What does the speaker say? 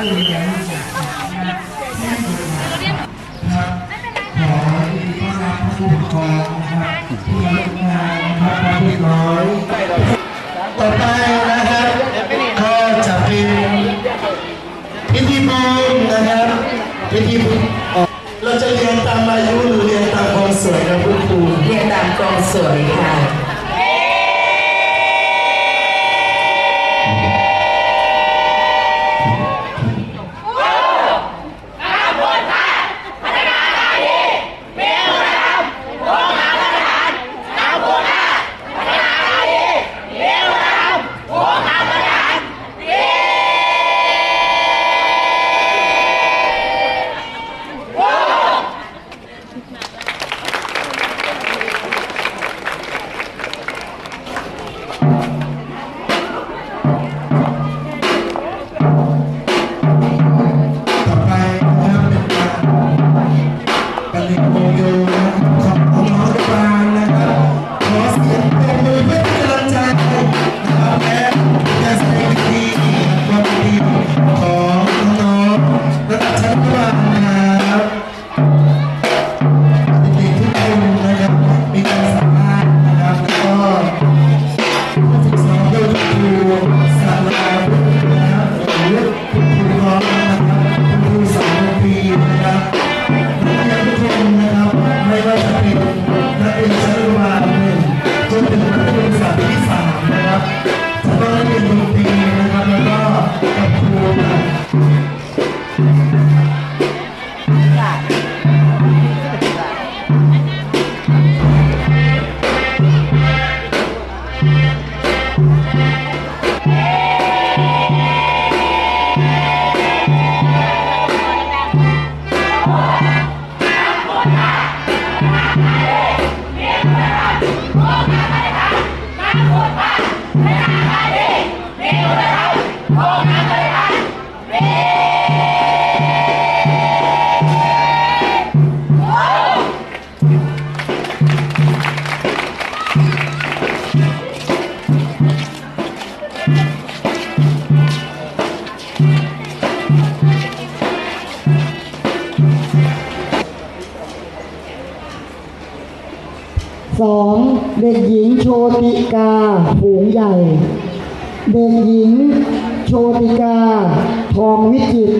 ตู้เลี้ยงนะครับทุดท่ต้นรักคนต่อไปนะครับก็จะเป็นพิธีบุนะครับพิธีบุเราจะเรียนตามอายุหรือเรียนตามความสวยนะคุณครูเรียนตามความสวยค่ะ ต่อ É. 2. เด็กหญิงโชติกาผูงใหญ่ เด็กหญิงโชติกา ทองวิจิตร